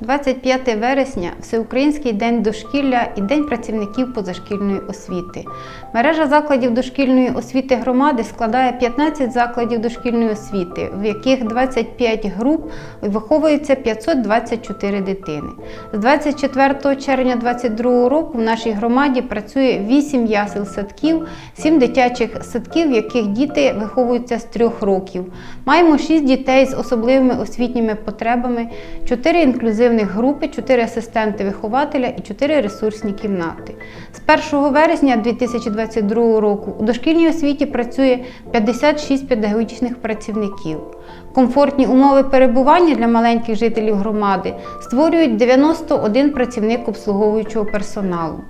25 вересня Всеукраїнський день дошкілля і День працівників позашкільної освіти. Мережа закладів дошкільної освіти громади складає 15 закладів дошкільної освіти, в яких 25 груп виховується 524 дитини. З 24 червня 2022 року в нашій громаді працює 8 ясел садків, 7 дитячих садків, в яких діти виховуються з 3 років. Маємо 6 дітей з особливими освітніми потребами, 4 інклюзивних групи, 4 асистенти вихователя і 4 ресурсні кімнати. З 1 вересня 2022 року у дошкільній освіті працює 56 педагогічних працівників. Комфортні умови перебування для маленьких жителів громади створюють 91 працівник обслуговуючого персоналу.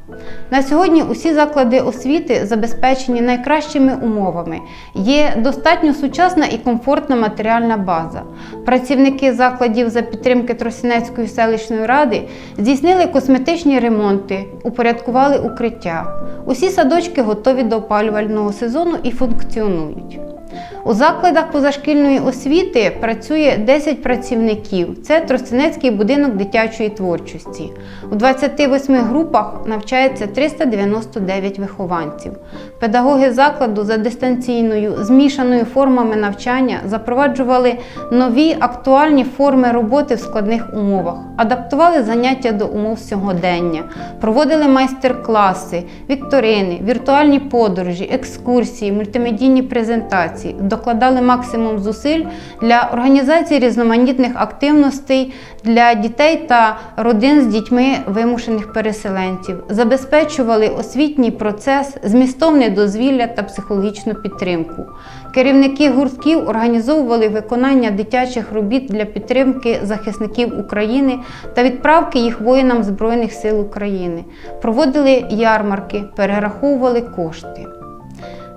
На сьогодні усі заклади освіти забезпечені найкращими умовами. Є достатньо сучасна і комфортна матеріальна база. Працівники закладів за підтримки Тростянецької селищної ради здійснили косметичні ремонти, упорядкували укриття. Усі садочки готові до опалювального сезону і функціонують. У закладах позашкільної освіти працює 10 працівників. Це Тростянецький будинок дитячої творчості. У 28 групах навчається 399 вихованців. Педагоги закладу за дистанційною змішаною формами навчання запроваджували нові актуальні форми роботи в складних умовах, адаптували заняття до умов сьогодення, проводили майстер-класи, вікторини, віртуальні подорожі, екскурсії, мультимедійні презентації, докладали максимум зусиль для організації різноманітних активностей для дітей та родин з дітьми вимушених переселенців, забезпечували освітній процес, змістовне дозвілля та психологічну підтримку. Керівники гуртків організовували виконання дитячих робіт для підтримки захисників України та відправки їх воїнам Збройних сил України, проводили ярмарки, перераховували кошти.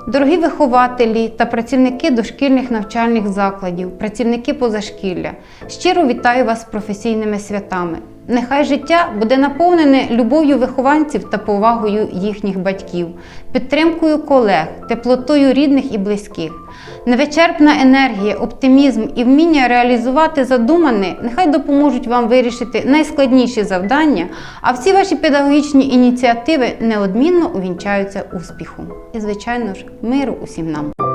Дорогі вихователі та працівники дошкільних навчальних закладів, працівники позашкілля, щиро вітаю вас з професійними святами. Нехай життя буде наповнене любов'ю вихованців та повагою їхніх батьків, підтримкою колег, теплотою рідних і близьких. Невичерпна енергія, оптимізм і вміння реалізувати задумане нехай допоможуть вам вирішити найскладніші завдання, а всі ваші педагогічні ініціативи неодмінно увінчаються успіхом. І, звичайно ж, миру усім нам.